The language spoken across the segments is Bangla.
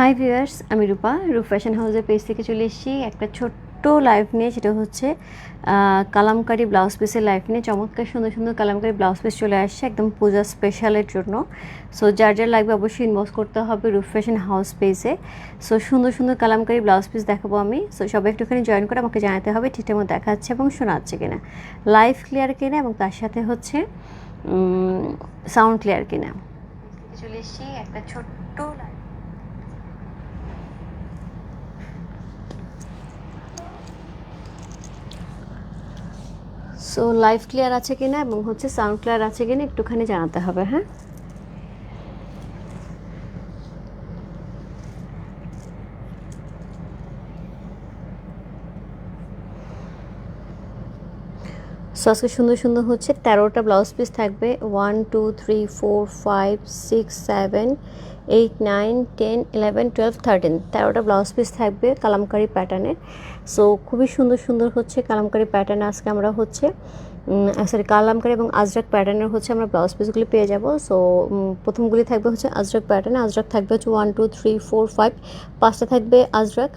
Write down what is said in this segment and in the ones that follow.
হাই ভিউয়ার্স, আমি রূপা, রূপ ফ্যাশন হাউসের পেজ থেকে চলে এসেছি। একটা ছোট্ট লাইভ নিয়ে, সেটা হচ্ছে কালামকারি ব্লাউজ পিসের লাইভ নিয়ে। চমৎকার, সুন্দর সুন্দর কালামকারি ব্লাউজ পিস চলে আসছে, একদম পূজা স্পেশালের জন্য। সো যার যার লাগবে অবশ্যই ইনভেস্ট করতে হবে রূপ ফ্যাশন হাউস পেজে সো সুন্দর সুন্দর কালামকারি ব্লাউজ পিস দেখাবো আমি। সো সবাই একটুখানি জয়েন করে আমাকে জানাতে হবে ঠিকঠাক মতো দেখাচ্ছে এবং শোনাচ্ছে কিনা। লাইভ ক্লিয়ার কিনা এবং তার সাথে হচ্ছে সাউন্ড ক্লিয়ার কিনা। চলে এসেছি, একটা ছোট্ট সো লাইভ ক্লিয়ার আছে কিনা এবং হচ্ছে সাউন্ড ক্লিয়ার আছে কিনা একটুখানি জানাতে হবে হ্যাঁ? সো আজকে সুন্দর সুন্দর হচ্ছে তেরোটা ব্লাউজ পিস থাকবে। One two three four five six seven eight nine ten eleven twelve thirteen তেরোটা ব্লাউজ পিস থাকবে কালামকারি প্যাটার্নের সো খুবই সুন্দর সুন্দর হচ্ছে কালামকারি প্যাটার্ন আজকে আমরা হচ্ছে সরি কালামকারি এবং আজরাক প্যাটার্নের হচ্ছে আমরা ব্লাউজ পিসগুলি পেয়ে যাব। সো প্রথমগুলি থাকবে হচ্ছে আজরাক প্যাটার্ন আজরাক থাকবে হচ্ছে one two three four five পাঁচটা থাকবে আজরাক।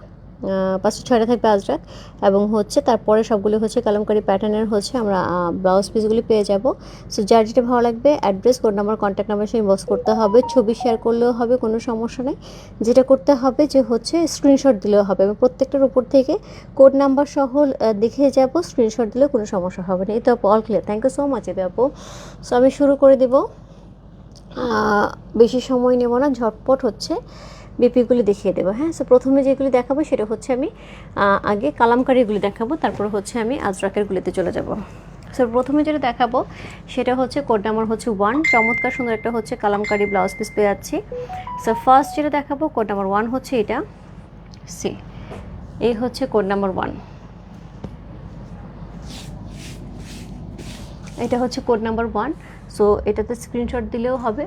পাঁচটা ছয়টা থাকবে আজরাক এবং হচ্ছে তারপরে সবগুলো হচ্ছে কালামকারি প্যাটার্নের হচ্ছে আমরা ব্লাউজ পিসগুলি পেয়ে যাব। সো যার যেটা ভালো লাগবে address code number contact number সে ইনবক্স করতে হবে। ছবি শেয়ার করলেও হবে, কোনো সমস্যা নেই। যেটা করতে হবে যে হচ্ছে স্ক্রিনশট দিলেও হবে এবং প্রত্যেকটার উপর থেকে কোড নাম্বার সহ দেখে যাব। স্ক্রিনশট দিলেও কোনো সমস্যা হবে না। এই তো আপু all clear thank you so much এতে আপু। সো আমি শুরু করে দেবো। বেশি সময় নেব না, ঝটপট হচ্ছে। বিপিগুলি দেখিয়ে দেবো। হ্যাঁ সো প্রথমে যেগুলি দেখাবো সেটা হচ্ছে আমি আগে কালামকারিগুলি দেখাবো, তারপর হচ্ছে আমি আজরাকের গুলিতে চলে যাব। সো প্রথমে যেটা দেখাবো সেটা হচ্ছে কোড নাম্বার হচ্ছে ওয়ান চমৎকার সুন্দর একটা হচ্ছে কালামকারি ব্লাউজ পিস পেয়ে যাচ্ছি সো ফার্স্ট যেটা দেখাবো কোড নাম্বার ওয়ান হচ্ছে এটা। সি এই হচ্ছে কোড নাম্বার ওয়ান এটা হচ্ছে কোড নাম্বার ওয়ান সো এটাতে স্ক্রিনশট দিলেও হবে।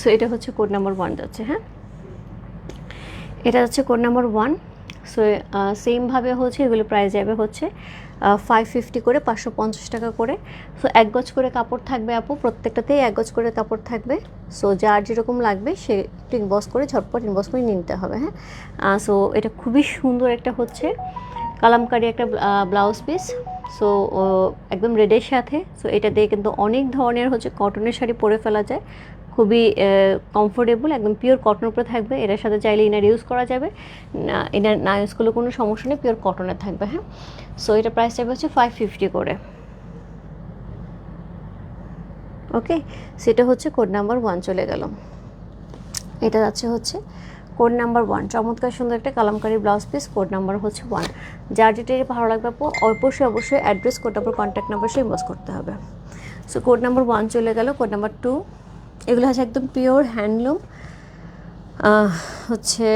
সো এটা হচ্ছে কোড নাম্বার ওয়ান যাচ্ছে হ্যাঁ? এটা হচ্ছে কোড নাম্বার ওয়ান সো সেমভাবে হচ্ছে, এগুলো প্রাইস যাবে হচ্ছে ফাইভ ফিফটি করে পাঁচশো পঞ্চাশ টাকা করে। সো এক গজ করে কাপড় থাকবে আপু, প্রত্যেকটাতেই এক গজ করে কাপড় থাকবে। সো যার যেরকম লাগবে, সে একটু ইনবক্স করে, ঝটপট ইনবক্স করে নিতে হবে হ্যাঁ? সো এটা খুবই সুন্দর একটা হচ্ছে, কালামকারি একটা ব্লাউজ পিস সো একদম রেডের সাথে। সো এটা দিয়ে কিন্তু অনেক ধরনের হচ্ছে কটনের শাড়ি পরে ফেলা যায়। খুবই কমফোর্টেবল একদম পিওর কটনের উপরে থাকবে। এটার সাথে চাইলে ইনার ইউজ করা যাবে। না ইনার না ইউজ করলে কোনো সমস্যা নেই পিওর কটনের থাকবে হ্যাঁ? সো এটা প্রাইস যাবে হচ্ছে ফাইভ ফিফটি করে। ওকে সেটা হচ্ছে কোড নাম্বার ওয়ান চলে গেল। এটা যাচ্ছে হচ্ছে কোড নাম্বার ওয়ান চমৎকার সুন্দর একটা Kalamkari blouse piece code number হচ্ছে ওয়ান যার যেটা ভালো লাগবে অবশ্যই অবশ্যই address code number contact number সে ইনভেস্ট করতে হবে। সো কোড নাম্বার ওয়ান চলে গেল কোড নাম্বার টু এগুলো হচ্ছে একদম পিওর হ্যান্ডলুম হচ্ছে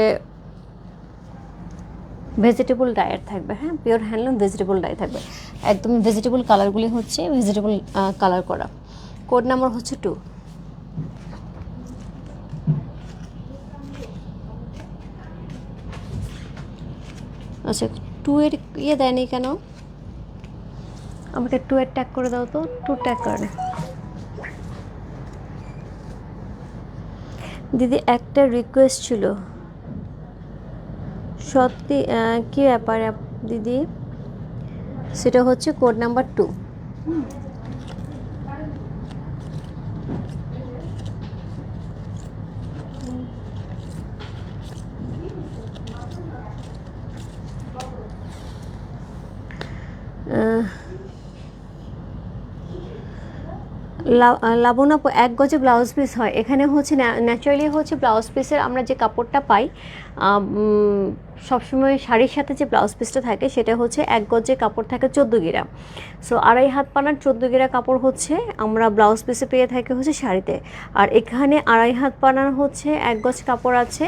ভেজিটেবল ডায়ের থাকবে হ্যাঁ? পিওর হ্যান্ডলুম ভেজিটেবল ডাই থাকবে। একদম ভেজিটেবল কালারগুলি হচ্ছে ভেজিটেবল কালার করা। কোড নাম্বার হচ্ছে টু আচ্ছা টু এর ইয়ে দেয়নি কেন? আমাকে টু এর ট্যাগ করে দাও তো টু ট্যাগ করে দিদি একটা রিকোয়েস্ট ছিল। সত্যি কি ব্যাপার দিদি? সেটা হচ্ছে কোড নাম্বার টু লাবণ আপু এক গজে ব্লাউজ পিস হয়। এখানে হচ্ছে ন্যাচারালি হচ্ছে ব্লাউজ পিসের আমরা যে কাপড়টা পাই সবসময় শাড়ির সাথে যে ব্লাউজ পিসটা থাকে, সেটা হচ্ছে এক গজে কাপড় থাকে চোদ্দ গিরা। সো আড়াই হাত পানার চোদ্দ গিরা কাপড় হচ্ছে, আমরা ব্লাউজ পিসে পেয়ে থাকি হচ্ছে শাড়িতে। আর এখানে আড়াই হাত পানার হচ্ছে এক গজ কাপড় আছে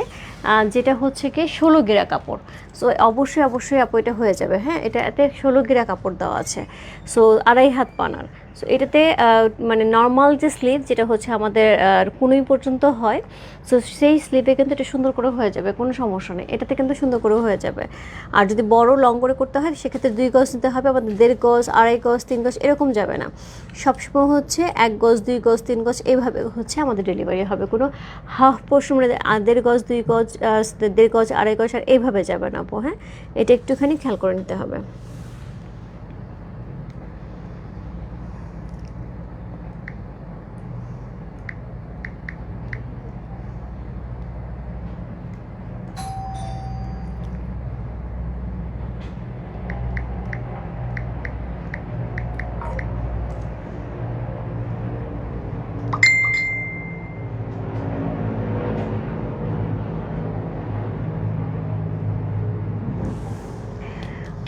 যেটা হচ্ছে কি ষোলো গিরা কাপড়। সো অবশ্যই অবশ্যই আপু, এটা হয়ে যাবে হ্যাঁ? এটা এতে ষোলো গিরা কাপড় দেওয়া আছে। সো আড়াই হাত পানার। সো এটাতে মানে নর্মাল যে স্লিভ যেটা হচ্ছে আমাদের কুনুই পর্যন্ত হয় সো সেই স্লিভে কিন্তু এটা সুন্দর করে হয়ে যাবে, কোনো সমস্যা নেই। এটাতে কিন্তু সুন্দর করে হয়ে যাবে। আর যদি বড় লং করে করতে হয়, সেক্ষেত্রে দুই গজ নিতে হবে আমাদের দেড় গজ, আড়াই গজ, তিন গজ, এরকম যাবে না। সবসময় হচ্ছে এক গজ, দুই গজ, তিন গজ এইভাবে হচ্ছে আমাদের ডেলিভারি হবে। কোনো হাফ পোর্শন মানে দেড় গজ, দুই গজ দেড় গজ, আড়াই গজ, আর এইভাবে যাবে না আপু হ্যাঁ? এটা একটুখানি খেয়াল করে নিতে হবে।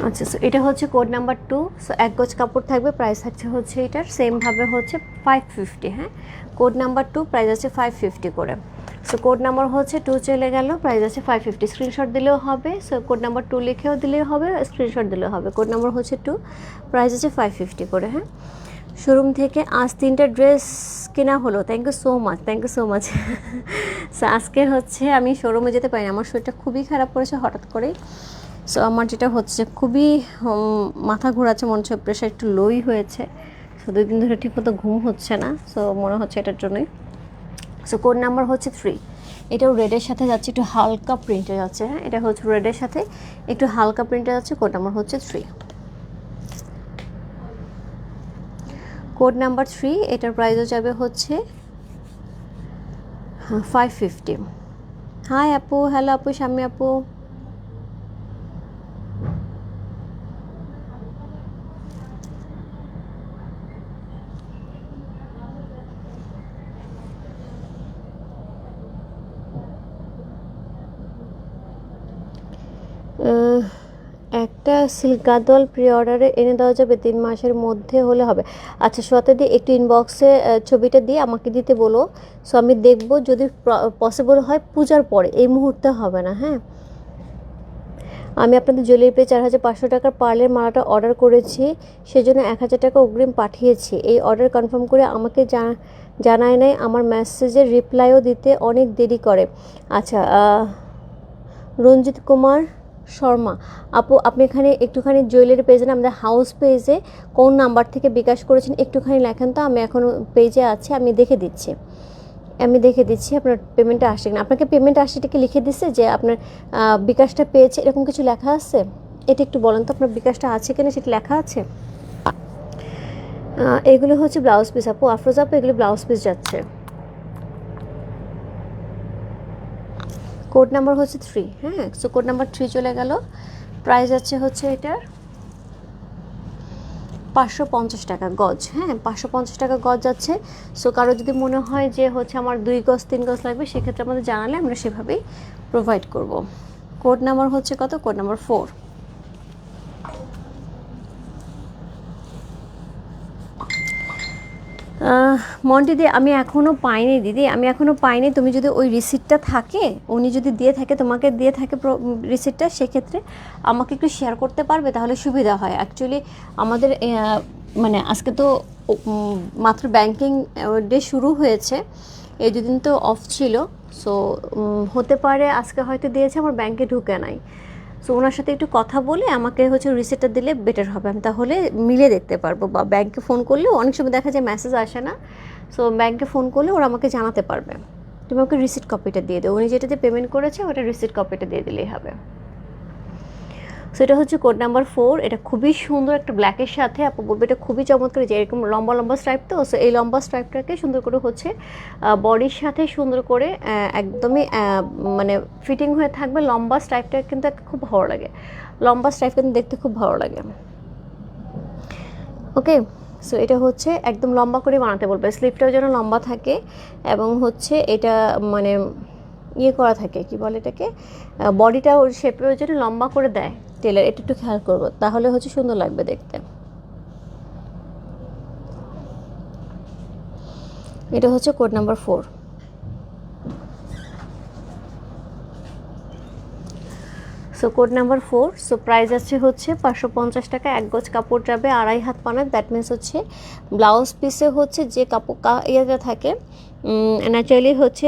আচ্ছা সো এটা হচ্ছে কোড নাম্বার টু সো এক গজ কাপড় থাকবে প্রাইস থাকছে হচ্ছে এটার সেমভাবে হচ্ছে ফাইভ ফিফটি হ্যাঁ? কোড নাম্বার টু প্রাইস আছে ফাইভ ফিফটি করে। সো কোড নাম্বার হচ্ছে টু চলে গেল প্রাইস আছে ফাইভ ফিফটি স্ক্রিনশট দিলেও হবে সো কোড নাম্বার টু লিখেও দিলেও হবে স্ক্রিনশট দিলেও হবে। কোড নাম্বার হচ্ছে টু প্রাইস আছে ফাইভ ফিফটি করে হ্যাঁ? শোরুম থেকে আজ তিনটা ড্রেস কেনা হলো thank you so much thank you so much so আজকে হচ্ছে আমি শোরুমে যেতে পারিনি, আমার শরীরটা খুবই খারাপ করেছে হঠাৎ করেই। সো আমার যেটা হচ্ছে খুবই মাথা ঘোরাচ্ছে, মনে হচ্ছে প্রেশার একটু লোই হয়েছে। সো দুই দিন ধরে ঠিকমতো ঘুম হচ্ছে না। সো মনে হচ্ছে এটার জন্যই। সো কোড নাম্বার হচ্ছে থ্রি এটাও রেডের সাথে যাচ্ছে, একটু হালকা প্রিন্টে যাচ্ছে হ্যাঁ? এটা হচ্ছে রেডের সাথে একটু হালকা প্রিন্টে যাচ্ছে কোড নাম্বার হচ্ছে থ্রি কোড নাম্বার থ্রি এটার প্রাইসও যাবে হচ্ছে ফাইভ ফিফটি হাই আপু। হ্যালো আপু, স্বামী আপু আহ, একটা সিল্কাদল প্রি অর্ডারে এনে দেওয়া যাবে, তিন মাসের মধ্যে হলে হবে। আচ্ছা সোয়াতে একটু ইনবক্সে ছবিটা দিয়ে আমাকে দিতে বলো। সো আমি দেখব যদি পসিবল হয় পূজার পরে, এই মুহূর্তে হবে না হ্যাঁ? আমি আপনাদের জুয়েলারি পে চার হাজার পাঁচশো টাকার পার্লের মালাটা অর্ডার করেছি, সেজন্য এক হাজার টাকা অগ্রিম পাঠিয়েছি। এই অর্ডার কনফার্ম করে আমাকে জানায় নাই, আমার মেসেজের রিপ্লাইও দিতে অনেক দেরি করে। আচ্ছা রঞ্জিত কুমার শর্মা। আপু, আপনি এখানে একটুখানি জুয়েলারি পেজে না আমাদের হাউস পেজে কোন নাম্বার থেকে বিকাশ করেছেন একটুখানি লেখেন তো, আমি এখনও পেজে আছি, আমি দেখে দিচ্ছি। আমি দেখে দিচ্ছি, আপনার পেমেন্টটা আসছে কিনা। আপনাকে পেমেন্ট আসছে কি লিখে দিচ্ছে যে আপনার বিকাশটা পেয়েছে, এরকম কিছু লেখা আছে? এটা একটু বলেন তো, আপনার বিকাশটা আছে কিনা, সেটা লেখা আছে? এগুলো হচ্ছে ব্লাউজ পিস আপু, আফরোজ আপু, এগুলো ব্লাউজ পিস যাচ্ছে। কোড নাম্বার হচ্ছে থ্রি হ্যাঁ? সো কোড নাম্বার থ্রি চলে গেল। প্রাইস আছে হচ্ছে এটার পাঁচশো পঞ্চাশ টাকা গজ হ্যাঁ? পাঁচশো পঞ্চাশ টাকা গজ যাচ্ছে। সো কারও যদি মনে হয় যে হচ্ছে আমার দুই গজ, তিন গজ লাগবে, সেক্ষেত্রে আমাদের জানালে আমরা সেভাবেই প্রোভাইড করব। কোড নাম্বার হচ্ছে কত? কোড নাম্বার ফোর মন্টি দি, আমি এখনও পাইনি দিদি, আমি এখনও পাইনি। তুমি যদি ওই রিসিপ্টটা থাকে, উনি যদি দিয়ে থাকে, তোমাকে দিয়ে থাকে রিসিপ্টটা সেক্ষেত্রে আমাকে একটু শেয়ার করতে পারবে, তাহলে সুবিধা হয়। অ্যাকচুয়ালি আমাদের মানে আজকে তো মাত্র ব্যাংকিং ডে শুরু হয়েছে। এই দুদিন তো অফ ছিল। সো হতে পারে আজকে হয়তো দিয়েছে, আমার ব্যাংকে ঢুকে নাই। সো ওনার সাথে একটু কথা বলে আমাকে হচ্ছে রিসেটটা দিলে বেটার হবে। আমি তাহলে মিলে দেখতে পারব বা ব্যাংকে ফোন করলেও অনেক সময় দেখা যায় মেসেজ আসে না। সো ব্যাংকে ফোন করলে ওরা আমাকে জানাতে পারবে। তুমি আমাকে রিসিট কপিটা দিয়ে দেবো উনি যেটাতে পেমেন্ট করেছে, ওটা রিসিট কপিটা দিয়ে দিলেই হবে। সো এটা হচ্ছে কোড নাম্বার ফোর এটা খুবই সুন্দর একটা ব্ল্যাকের সাথে আপু বলবে এটা খুবই চমৎকার যে এরকম লম্বা লম্বা স্ট্রাইপ তো। সো এই লম্বা স্ট্রাইপটাকে সুন্দর করে হচ্ছে বডির সাথে সুন্দর করে একদমই মানে ফিটিং হয়ে থাকবে। লম্বা স্ট্রাইপটা কিন্তু খুব ভালো লাগে। লম্বা স্ট্রাইপ কিন্তু দেখতে খুব ভালো লাগে। ওকে সো এটা হচ্ছে একদম লম্বা করে বানাতে বলবে। স্লিপটাও যেন লম্বা থাকে এবং হচ্ছে এটা মানে ইয়ে করা থাকে, কি বলে এটাকে? বডিটা ওর শেপের জন্য লম্বা করে দেয়। টেলার, এটা একটু খেয়াল করব। তাহলে হচ্ছে সুন্দর লাগবে দেখতে। এটা হচ্ছে code number four. So code number four so price আছে হচ্ছে পাঁচশো পঞ্চাশ টাকা, এক গজ কাপড় যাবে, আড়াই হাত পানার। দ্যাট মিনস হচ্ছে ব্লাউজ পিসে হচ্ছে যে কাপড় ইয়েটা থাকে ন্যাচারালি হচ্ছে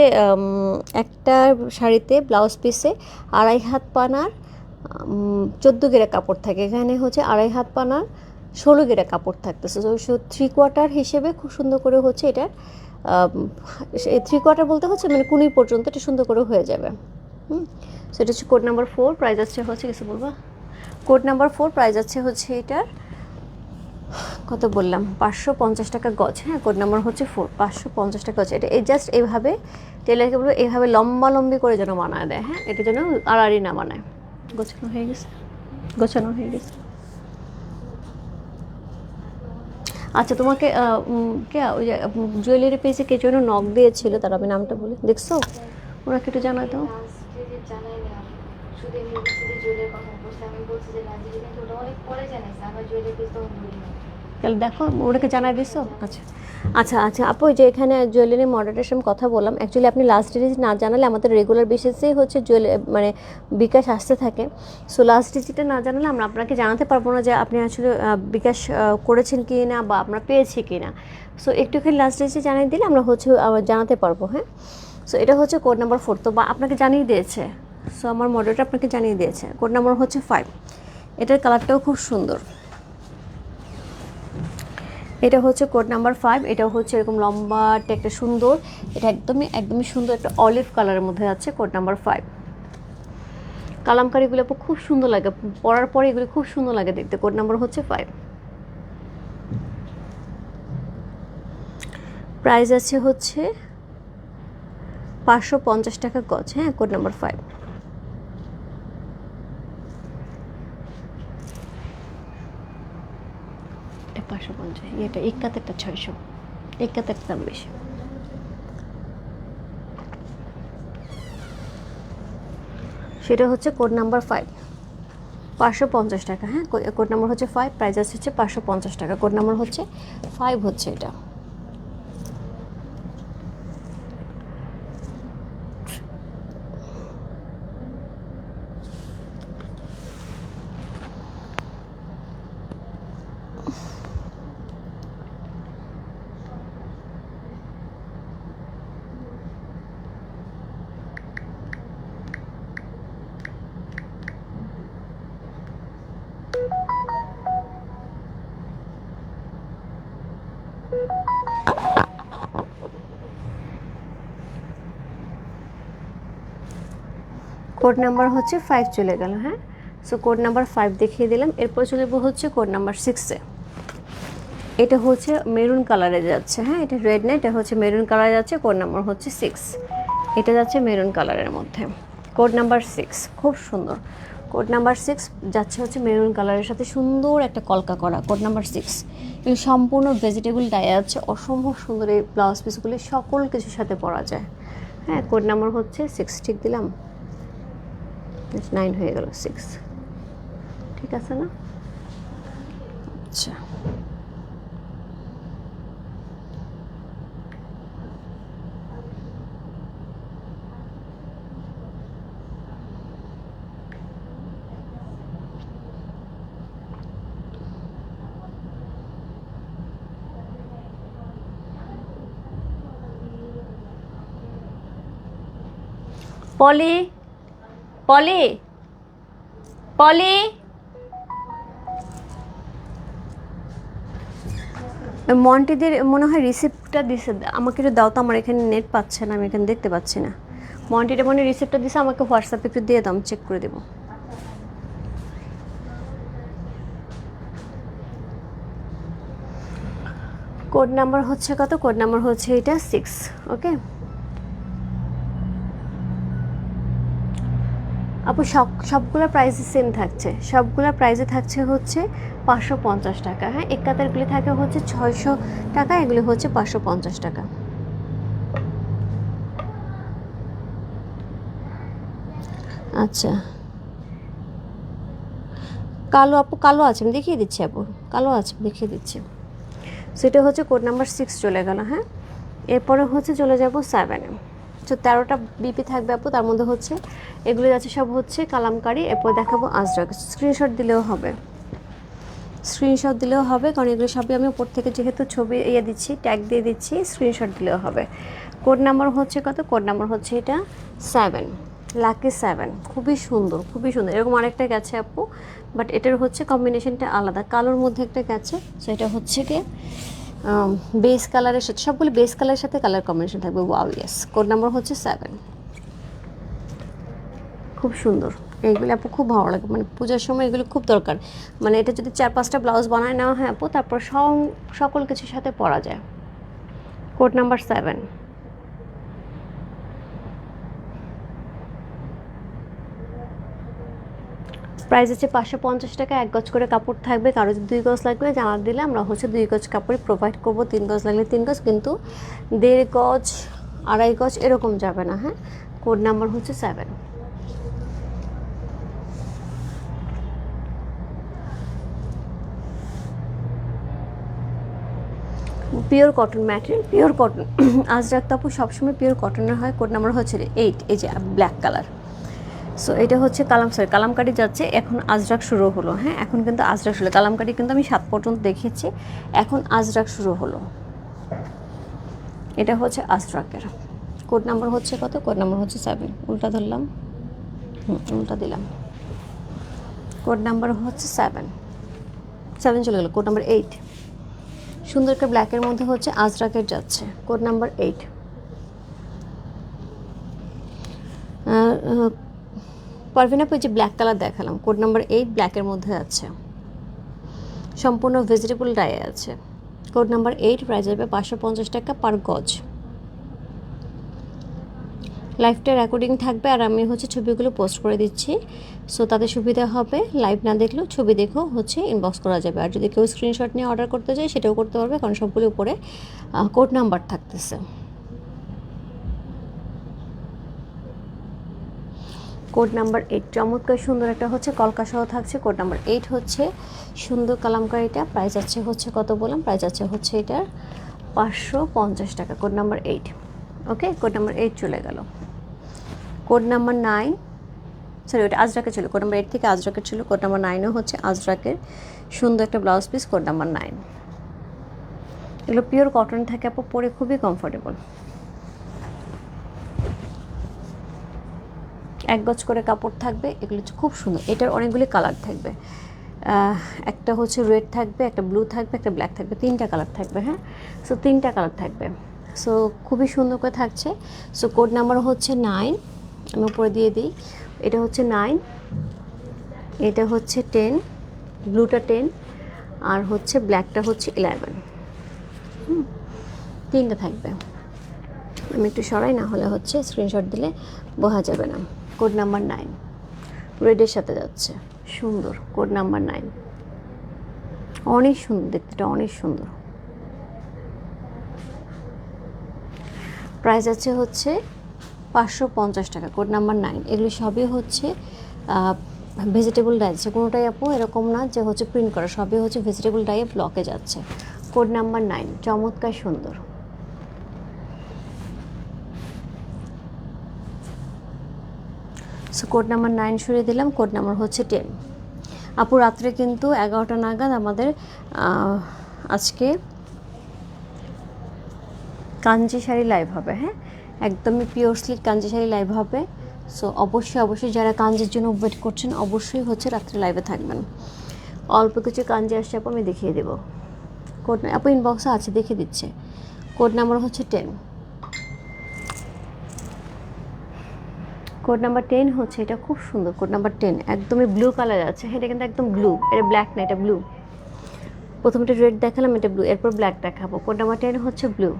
একটা শাড়িতে ব্লাউজ পিসে আড়াই হাত পানার চোদ্দ গেরা কাপড় থাকে। এখানে হচ্ছে আড়াই হাত পানার, ষোলো গেরা কাপড় থাকতেছে। সো থ্রি কোয়ার্টার হিসেবে খুব সুন্দর করে হচ্ছে এটার থ্রি কোয়ার্টার বলতে হচ্ছে মানে কুনি পর্যন্ত এটা সুন্দর করে হয়ে যাবে। হুম? সো এটা হচ্ছে কোড নাম্বার ফোর প্রাইস আছে হচ্ছে কিছু বলবা? কোড নাম্বার ফোর প্রাইস আছে হচ্ছে এটার, কত বললাম? পাঁচশো পঞ্চাশ টাকা গজ। হ্যাঁ কোড নাম্বার হচ্ছে ফোর পাঁচশো পঞ্চাশ টাকা গজ। এটা এই জাস্ট এইভাবে টেলারকে বলব এইভাবে লম্বা লম্বি করে যেন বানায় দেয়। হ্যাঁ এটা যেন আড়াআড়ি না বানায়। গোছানো হয়ে গেছে। গোছানো হয়ে গেছে। আচ্ছা তোমাকে কে, ওই জুয়েলারি পেজে কে যেন নক দিয়েছিল, তার আমি নামটা বলি, দেখছ? ওনাকে একটু জানাই দাও। না জুয়েলের কথা আমি বলছি যে ওটা অনেক পরে জানাইছে, আমার জুয়েলারি না তাহলে দেখো, ওনাকে জানাই দিছো? আচ্ছা। আচ্ছা আচ্ছা আপু যে এখানে জুয়েলারি মডেলের সঙ্গে কথা বললাম। অ্যাকচুয়ালি আপনি লাস্ট ডিজিট না জানালে আমাদের রেগুলার বেসিসেই হচ্ছে জুয়েলারি মানে বিকাশ আসতে থাকে। সো লাস্ট ডিজিটটা না জানালে আমরা আপনাকে জানাতে পারব না যে আপনি আসলে বিকাশ করেছেন কি না বা আমরা পেয়েছি কি না সো একটুখানি লাস্ট ডিজিট জানিয়ে দিলে আমরা হচ্ছে জানাতে পারব হ্যাঁ? সো এটা হচ্ছে কোড নাম্বার ফোর তো বা আপনাকে জানিয়ে দিয়েছে। সো আমার মডেলটা আপনাকে জানিয়ে দিয়েছে। কোড নাম্বার হচ্ছে ফাইভ এটার কালারটাও খুব সুন্দর। এটা হচ্ছে কোড নাম্বার ফাইভ এটা হচ্ছে এরকম লম্বাটে একটা সুন্দর। এটা একদমই একদমই সুন্দর একটা অলিভ কালারের মধ্যে আছে কোড নাম্বার ফাইভ কালামকারিগুলো খুব সুন্দর লাগে, পরার পরে এগুলো খুব সুন্দর লাগে দেখতে, কোড নাম্বার হচ্ছে ফাইভ প্রাইস আছে হচ্ছে পাঁচশো পঞ্চাশ টাকা গজ হ্যাঁ কোড নাম্বার ফাইভ পাঁচশো পঞ্চাশ। এটা একাত্তরটা ছয়শো। একাত্তরটা দাম বেশি। সেটা হচ্ছে কোড নাম্বার ফাইভ পাঁচশো পঞ্চাশ টাকা হ্যাঁ? কোড নাম্বার হচ্ছে ফাইভ প্রাইস হচ্ছে পাঁচশো পঞ্চাশ টাকা। কোড নাম্বার হচ্ছে ফাইভ হচ্ছে এটা। কোড নাম্বার হচ্ছে ফাইভ চলে গেল হ্যাঁ? সো কোড নাম্বার ফাইভ দেখিয়ে দিলাম। এরপর চলে যাব হচ্ছে কোড নাম্বার সিক্সে এটা হচ্ছে মেরুন কালারে যাচ্ছে হ্যাঁ? এটা রেড না এটা হচ্ছে মেরুন কালারে যাচ্ছে কোড নাম্বার হচ্ছে সিক্স এটা যাচ্ছে মেরুন কালারের মধ্যে। কোড নাম্বার সিক্স খুব সুন্দর। কোড নাম্বার সিক্স যাচ্ছে হচ্ছে মেরুন কালারের সাথে সুন্দর একটা কলকা করা কোড নাম্বার সিক্স এগুলো সম্পূর্ণ ভেজিটেবল ডায়ে আছে, অসম্ভব সুন্দর এই ব্লাউজ পিসগুলি সকল কিছুর সাথে পরা যায়। হ্যাঁ কোড নাম্বার হচ্ছে সিক্স ঠিক দিলাম? নাইন হয়ে গেল সিক্স ঠিক আছে না? আচ্ছা। পলি পলি পলি। মন্টিদের মনে হয় রিসিপ্টটা দিছে। আমাকে একটু দাও তো, আমার এখানে নেট পাচ্ছে না, আমি এখানে দেখতে পাচ্ছি না। মন্টিটা মনে রিসিপ্টটা দিছে, আমাকে হোয়াটসঅ্যাপে একটু দিয়ে দাও, আমি চেক করে দেবো। কোড নাম্বার হচ্ছে কত? কোড নাম্বার হচ্ছে এটা সিক্স ওকে আপু, সব, সবগুলো প্রাইসে সেম থাকছে। সবগুলো প্রাইসে থাকছে হচ্ছে পাঁচশো পঞ্চাশ টাকা। হ্যাঁ একাত্তরগুলি থাকে হচ্ছে ছয়শো টাকা, এগুলি হচ্ছে পাঁচশো পঞ্চাশ টাকা। আচ্ছা। কালো আপু, কালো আছে, আমি দেখিয়ে দিচ্ছি আপু। কালো আছে, দেখিয়ে দিচ্ছি। সেটা হচ্ছে কোড নাম্বার সিক্স চলে গেল হ্যাঁ? এরপরে হচ্ছে চলে যাব সেভেনে তো তেরোটা বিপি থাকবে আপু, তার মধ্যে হচ্ছে এগুলো যাচ্ছে সব হচ্ছে কালামকারি। এরপর দেখাবো আজরাক। স্ক্রিনশট দিলেও হবে। স্ক্রিনশট দিলেও হবে, কারণ এগুলো সবই আমি ওপর থেকে যেহেতু ছবি ইয়ে দিচ্ছি ট্যাগ দিয়ে দিচ্ছি স্ক্রিনশট দিলেও হবে। কোড নাম্বার হচ্ছে কত? কোড নাম্বার হচ্ছে এটা সেভেন লাকি সেভেন খুবই সুন্দর খুবই সুন্দর। এরকম আরেকটা গেছে আপু বাট এটার হচ্ছে কম্বিনেশনটা আলাদা। কালোর মধ্যে একটা গেছে সো এটা হচ্ছে কি? বেস কালারের সাথে, সবগুলো বেস কালারের সাথে কালার কম্বিনেশন থাকবে। ওয়াও ইয়েস কোড নাম্বার হচ্ছে সেভেন খুব সুন্দর। এইগুলো আপু খুব ভালো লাগে। মানে পূজার সময় এগুলো খুব দরকার। মানে এটা যদি চার পাঁচটা ব্লাউজ বানায় নেওয়া হয় আপু, তারপর সব সকল কিছুর সাথে পরা যায়। কোড নাম্বার সেভেন প্রাইস হচ্ছে পাঁচশো পঞ্চাশ টাকা, এক গজ করে কাপড় থাকবে, কারও যদি দুই গজ লাগবে, জানা দিলে আমরা হচ্ছে দুই গজ কাপড় প্রোভাইড করব, তিন গজ লাগলে তিন গজ, কিন্তু দেড় গজ, আড়াই গজ এরকম যাবে না হ্যাঁ? কোড নাম্বার হচ্ছে seven pure cotton material pure cotton Ajrak Tapu সবসময় পিওর কটনের হয় কোড নাম্বার হচ্ছে এইট এই যে ব্ল্যাক কালার সো এটা হচ্ছে কালাম সরি কালামকারি যাচ্ছে, এখন আজরাক শুরু হলো হ্যাঁ? এখন কিন্তু আজরাক শুরু, কালামকারি কিন্তু আমি সাত পর্যন্ত দেখেছি, এখন আজরাক শুরু হলো। এটা হচ্ছে আজরাকের। কোড নাম্বার হচ্ছে কত? কোড নাম্বার হচ্ছে সেভেন উল্টা ধরলাম। হুম, উল্টা দিলাম। কোড নাম্বার হচ্ছে সেভেন সেভেন চলে গেলো, কোড নাম্বার এইট সুন্দর একটা ব্ল্যাকের মধ্যে হচ্ছে আজরাকের যাচ্ছে, কোড নাম্বার এইট পারভিনা ওই যে ব্ল্যাক কালার দেখালাম কোড নাম্বার এইট ব্ল্যাকের মধ্যে আছে। সম্পূর্ণ ভেজিটেবল ডায়ে আছে। কোড নাম্বার এইট প্রাইস যাবে পাঁচশো পঞ্চাশ টাকা পার গজ। লাইভটা রেকর্ডিং থাকবে আর আমি হচ্ছে ছবিগুলো পোস্ট করে দিচ্ছি। সো তাদের সুবিধা হবে। লাইভ না দেখলেও ছবি দেখেও হচ্ছে ইনবক্স করা যাবে। আর যদি কেউ স্ক্রিনশট নিয়ে অর্ডার করতে চায়, সেটাও করতে পারবে, কারণ সবগুলো উপরে কোড নাম্বার থাকতেছে। Code number eight. চমৎকার, সুন্দর একটা হচ্ছে কলকা থাকছে, কোড নাম্বার এইট হচ্ছে সুন্দর কালামকারিটা। প্রাইস আছে হচ্ছে কত বললাম? প্রাইস আছে হচ্ছে এটার পাঁচশো পঞ্চাশ টাকা, code number eight. Okay, code number eight চলে গেল। কোড নাম্বার নাইন, সরি, ওটা আজরাকের ছিল, কোড নাম্বার এইট থেকে আজরাকের ছিল, কোড নাম্বার নাইনও হচ্ছে আজরাকের সুন্দর একটা blouse piece, code number nine. এগুলো পিওর কটন থাকে আপু, পরে খুবই কমফোর্টেবল এক গজ করে কাপড় থাকবে, এগুলো হচ্ছে খুব সুন্দর। এটার অনেকগুলি কালার থাকবে। একটা হচ্ছে রেড থাকবে, একটা ব্লু থাকবে, একটা ব্ল্যাক থাকবে, তিনটা কালার থাকবে হ্যাঁ? সো তিনটা কালার থাকবে। সো খুবই সুন্দর করে থাকছে। সো কোড নাম্বার হচ্ছে নাইন আমি উপরে দিয়ে দিই। এটা হচ্ছে নাইন এটা হচ্ছে টেন ব্লুটা টেন আর হচ্ছে ব্ল্যাকটা হচ্ছে ইলেভেন তিনটা থাকবে। আমি একটু সরাই, না হলে হচ্ছে স্ক্রিনশট দিলে বোঝা যাবে না। Code number nine. রেডের সাথে যাচ্ছে। সুন্দর, কোড নাম্বার নাইন। অনেক সুন্দর, দেখতে এটা অনেক সুন্দর। প্রাইস আছে হচ্ছে পাঁচশো পঞ্চাশ টাকা, কোড নাম্বার নাইন। এগুলো সবই হচ্ছে ভেজিটেবল ডাই আছে কোনোটাই আপু এরকম না যে হচ্ছে প্রিন্ট করা, সবই হচ্ছে ভেজিটেবল ডাইয়ে ব্লকে যাচ্ছে। কোড নাম্বার নাইন, চমৎকার সুন্দর সো কোড নাম্বার নাইন সরিয়ে দিলাম কোড নাম্বার হচ্ছে টেন আপু, রাত্রে কিন্তু এগারোটা নাগাদ আমাদের আজকে কাঞ্জি শাড়ি লাইভ হবে হ্যাঁ? একদমই pure silk Kanji sari live হবে। সো অবশ্যই অবশ্যই যারা কাঞ্জির জন্য ওয়েট করছেন, অবশ্যই হচ্ছে রাত্রে লাইভে থাকবেন। অল্প কিছু কাঞ্জি আসছে, আপু, আমি দেখিয়ে দেবো। কোড আপু ইনবক্সে আছে, দেখিয়ে দিচ্ছে। কোড নাম্বার হচ্ছে টেন কোড নাম্বার টেন হচ্ছে, এটা খুব সুন্দর কোড নাম্বার টেন একদমই ব্লু কালার আছে। এটা কিন্তু একদম ব্লু এটা ব্ল্যাক না, এটা ব্লু প্রথমে এটা রেড দেখালাম, এটা ব্লু এরপর ব্ল্যাক দেখাবো। কোড নাম্বার টেন হচ্ছে ব্লু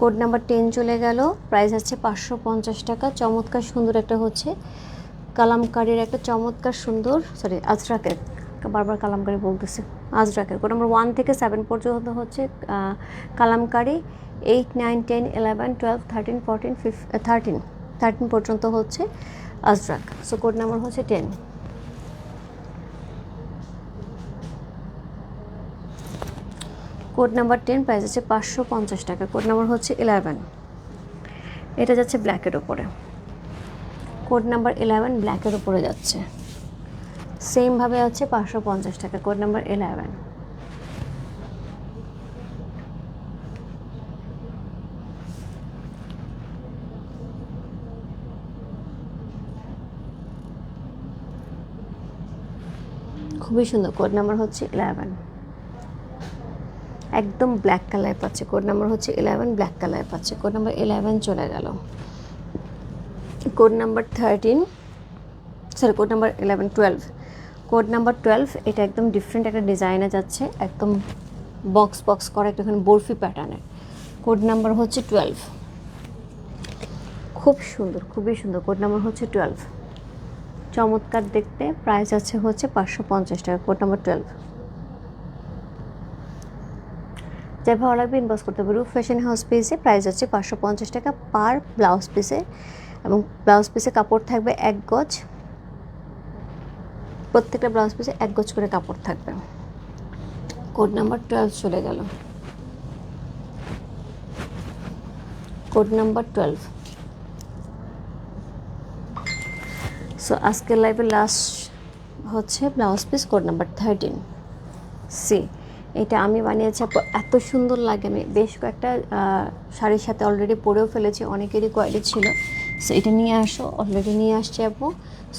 কোড নাম্বার টেন চলে গেল প্রাইস আছে পাঁচশো পঞ্চাশ টাকা। চমৎকার সুন্দর একটা হচ্ছে, কালামকারির একটা চমৎকার সুন্দর সরি আজরাকের বারবার কালামকারি বলতেছে। আজরাকের কোড নাম্বার ওয়ান থেকে সেভেন পর্যন্ত হচ্ছে Kalamkari eight nine ten eleven twelve thirteen fourteen ফিফ থার্টিন থার্টিন পর্যন্ত হচ্ছে আজরাক সো কোড নাম্বার হচ্ছে ten code number ten price আছে পাঁচশো পঞ্চাশ টাকা, কোড নাম্বার হচ্ছে ইলেভেন এটা যাচ্ছে ব্ল্যাকের ওপরে কোড নাম্বার ইলেভেন ব্ল্যাকের ওপরে যাচ্ছে। সেমভাবে হচ্ছে পাঁচশো পঞ্চাশ টাকা কোড নাম্বার ইলেভেন খুবই সুন্দর কোড নাম্বার হচ্ছে ইলেভেন একদম ব্ল্যাক কালার পাচ্ছে কোড নাম্বার হচ্ছে ইলেভেন ব্ল্যাক কালার পাচ্ছে। কোড নাম্বার ইলেভেন চলে গেল। Code number thirteen sorry code number eleven twelve code number twelve, এটা একদম ডিফারেন্ট একটা ডিজাইনে যাচ্ছে, একদম বক্স বক্স করা একটুখানি বরফি প্যাটার্নের কোড নাম্বার হচ্ছে টুয়েলভ। খুব সুন্দর, খুবই সুন্দর। কোড নাম্বার হচ্ছে টুয়েলভ। চমৎকার দেখতে প্রাইস আছে হচ্ছে পাঁচশো পঞ্চাশ টাকা, কোড নাম্বার টুয়েলভ। যাই ভালো লাগবে ইনবক্স করতে পারব ফ্যাশন হাউস পেজে প্রাইস আছে পাঁচশো পঞ্চাশ টাকা পার ব্লাউজ পিসে এবং ব্লাউজ পিসে কাপড় থাকবে এক গজ। প্রত্যেকটা ব্লাউজ পিসে এক গজ করে কাপড় থাকবে। কোড নাম্বার টুয়েলভ চলে গেল। কোড নাম্বার টুয়েলভ সো আজকের লাইভে লাস্ট হচ্ছে blouse piece code number thirteen C এটা আমি বানিয়েছি এত সুন্দর লাগে। আমি বেশ কয়েকটা শাড়ির সাথে অলরেডি পরেও ফেলেছি, অনেকেরই কোয়ালিটি ছিল। সো এটা নিয়ে আসো অলরেডি নিয়ে আসছি, আপু।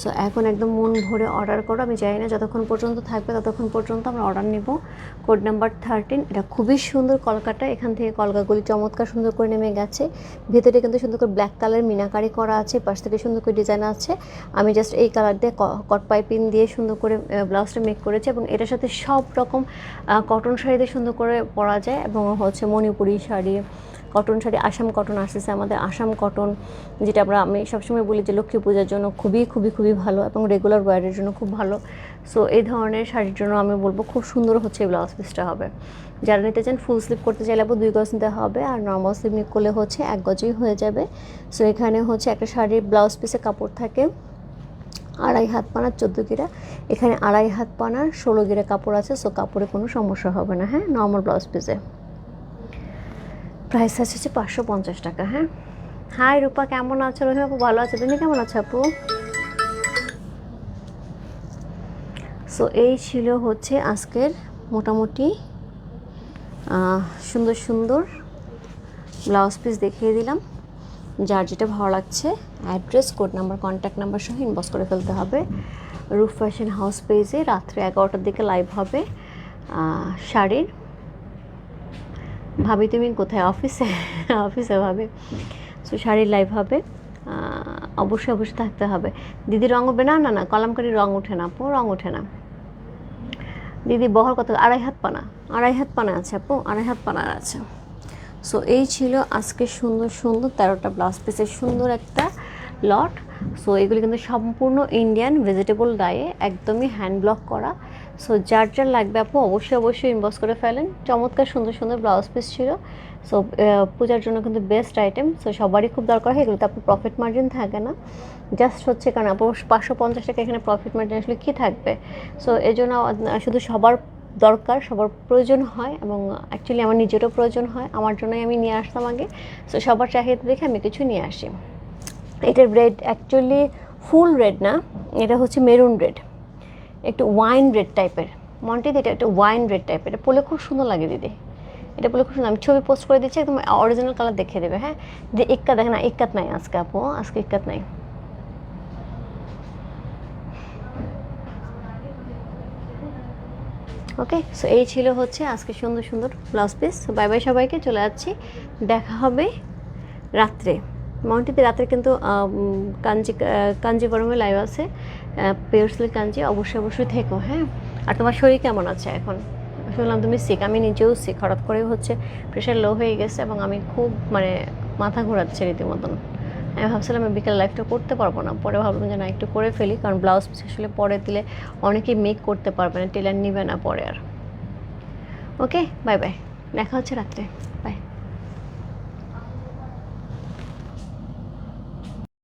সো এখন একদম মন ভরে অর্ডার করো। আমি জানি না যতক্ষণ পর্যন্ত থাকবে ততক্ষণ পর্যন্ত আমরা অর্ডার নেব। কোড নাম্বার থার্টিন এটা খুবই সুন্দর কলকাটা এখান থেকে কলকাগুলি চমৎকার সুন্দর করে নেমে গেছে। ভেতরে কিন্তু সুন্দর করে ব্ল্যাক কালার মিনাকারি করা আছে, পাশ থেকে সুন্দর করে ডিজাইন আছে। আমি জাস্ট এই কালার দিয়ে কট পাইপিং দিয়ে সুন্দর করে ব্লাউজটা মেক করেছি এবং এটার সাথে সব রকম কটন শাড়িতে সুন্দর করে পরা যায় এবং হচ্ছে মণিপুরি শাড়ি কটন শাড়ি আসাম কটন আসতেছে আমাদের। আসাম কটন, যেটা আমরা, আমি সবসময় বলি যে লক্ষ্মী পূজার জন্য খুবই খুবই খুবই ভালো এবং রেগুলার ওয়ারের জন্য খুব ভালো। সো এই ধরনের শাড়ির জন্য আমি বলব খুব সুন্দর হচ্ছে এই ব্লাউজ পিসটা হবে। যারা নিতে চান ফুল স্লিপ করতে চাইলে দুই গজ নিতে হবে আর নর্মাল স্লিপ করলে হচ্ছে এক গজই হয়ে যাবে। সো এখানে হচ্ছে একটা শাড়ির ব্লাউজ পিসে কাপড় থাকে, আড়াই হাত পানার, চোদ্দ গিরা। এখানে আড়াই হাত পানার, ষোলো গিরা কাপড় আছে সো কাপড়ে কোনো সমস্যা হবে না হ্যাঁ? নর্মাল ব্লাউজ পিসে প্রাইস আছে হচ্ছে পাঁচশো পঞ্চাশ টাকা হ্যাঁ? হাই রূপা, কেমন আছো? রহিম আপু, ভালো আছে? তুমি কেমন আছো আপু? সো এই ছিল হচ্ছে আজকের মোটামুটি সুন্দর সুন্দর ব্লাউজ পিস দেখিয়ে দিলাম। যার যেটা ভালো লাগছে address code number contact number সহ ইনবক্স করে ফেলতে হবে। রুফ ফ্যাশন হাউস পেজে রাত্রে এগারোটার দিকে লাইভ হবে শাড়ির। ভাবি, তুমি কোথায়? অফিসে? অফিসে ভাবি। সো শাড়ির লাইভ হবে। অবশ্যই অবশ্যই থাকতে হবে। দিদি রং উঠবে না? না না, কলামকারি রং ওঠে না আপু রং ওঠে না। দিদি বহর কত? আড়াই হাত পানা। আড়াই হাত পানা আছে আপু, আড়াই হাত পানার আছে। সো এই ছিল আজকে সুন্দর সুন্দর তেরোটা ব্লাউজ পিসের সুন্দর একটা লট সো এগুলি কিন্তু সম্পূর্ণ ইন্ডিয়ান ভেজিটেবল ডায়ে একদমই হ্যান্ড ব্লক করা। সো যার যার লাগবে আপু, অবশ্যই অবশ্যই ইনবক্স করে ফেলেন। চমৎকার, সুন্দর সুন্দর ব্লাউজ পিস ছিল। সো পূজার জন্য কিন্তু বেস্ট আইটেম সো সবারই খুব দরকার হয়, এগুলোতে আপু প্রফিট মার্জিন থাকে না। জাস্ট হচ্ছে কারণ আপু পাঁচশো পঞ্চাশ টাকা এখানে প্রফিট মার্জিন আসলে কী থাকবে? সো এই জন্য শুধু সবার দরকার, সবার প্রয়োজন হয় এবং অ্যাকচুয়ালি আমার নিজেরও প্রয়োজন হয়। আমার জন্যই আমি নিয়ে আসতাম আগে। সো সবার চাহিদা দেখে আমি কিছু নিয়ে আসি। এটার রেড অ্যাকচুয়ালি ফুল রেড না, এটা হচ্ছে মেরুন রেড একটু ওয়াইন রেড টাইপের মনটি এটা একটু ওয়াইন রেড টাইপের এটা পরে খুব সুন্দর লাগে দিদি। এটা বলে খুব সুন্দর। আমি ছবি পোস্ট করে দিচ্ছি, একদম অরিজিনাল কালার দেখিয়ে দেবে হ্যাঁ? যে ইক্কা দেখে না, ইক্কাত নাই আজকে আপু, আজকে ইক্কাত নাই। ওকে সো এই ছিল হচ্ছে আজকে সুন্দর সুন্দর ব্লাউজ পিস বাই বাই সবাইকে, চলে যাচ্ছি। দেখা হবে রাত্রে। মাউন্টিতে রাত্রে কিন্তু কাঞ্জি কাঞ্জিবরমে লাইভ আছে। পেয়ার্সলি কাঞ্জি, অবশ্যই অবশ্যই থেকো হ্যাঁ? আর তোমার শরীর কেমন আছে এখন? শুনলাম তুমি সিক আমি নিজেও সিক হঠাৎ করে হচ্ছে প্রেশার লো হয়ে গেছে এবং আমি খুব মানে মাথা ঘোরাচ্ছে রীতিমতন। আমি ভাবছিলাম আমি বিকেল লাইফটা করতে পারব না, পরে ভাবলাম যে না, একটু করে ফেলি, কারণ ব্লাউজ পিস আসলে পরে দিলে অনেকেই মেক করতে পারবে না টেলার নিবে না পরে আর। ওকে বাই বাই দেখা হচ্ছে রাত্রে বাই